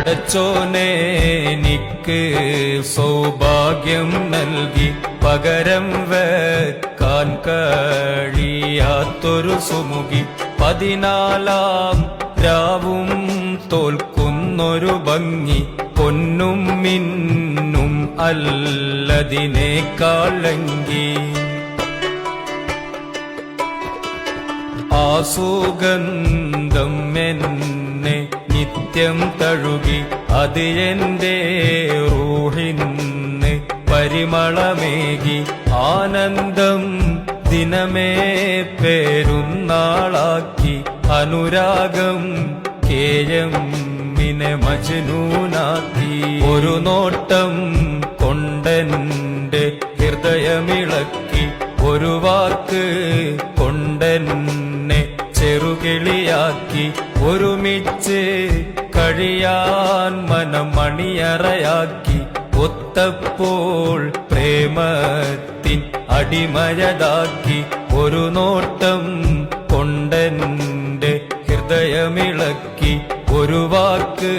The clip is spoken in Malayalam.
പടച്ചോനെ എനിക്ക് സൗഭാഗ്യം നൽകി പകരം വെക്കാൻ കഴിയാത്തൊരു സുമുഖി. പതിനാലാം രാവും തോൽക്കുന്നൊരു ഭംഗി. പൊന്നും മിന്നും അല്ലതിനേക്കാളങ്കി ആ സുഗന്ധം നിത്യം തഴുകി അത് എന്റെ റൂഹിന്ന് പരിമളമേകി ആനന്ദം ദിനമേ പേരുന്നാളാക്കി അനുരാഗം കേയം മിനെ മജനൂനാക്കി. ഒരു നോട്ടം കൊണ്ടെന്റെ ഹൃദയമിളക്കി ഒരു വാക്ക് കൊണ്ടെന്നെ ചെറുകിളിയാക്കി ഒരുമിച്ച് കഴിയാൻ മനമണിയറയാക്കി ഒത്തപ്പോൾ പ്രേമത്തിൻ അടിമയതാക്കി ഒരു നോട്ടം കൊണ്ടെന്റെ ഹൃദയമിളക്കി ഒരു വാക്ക്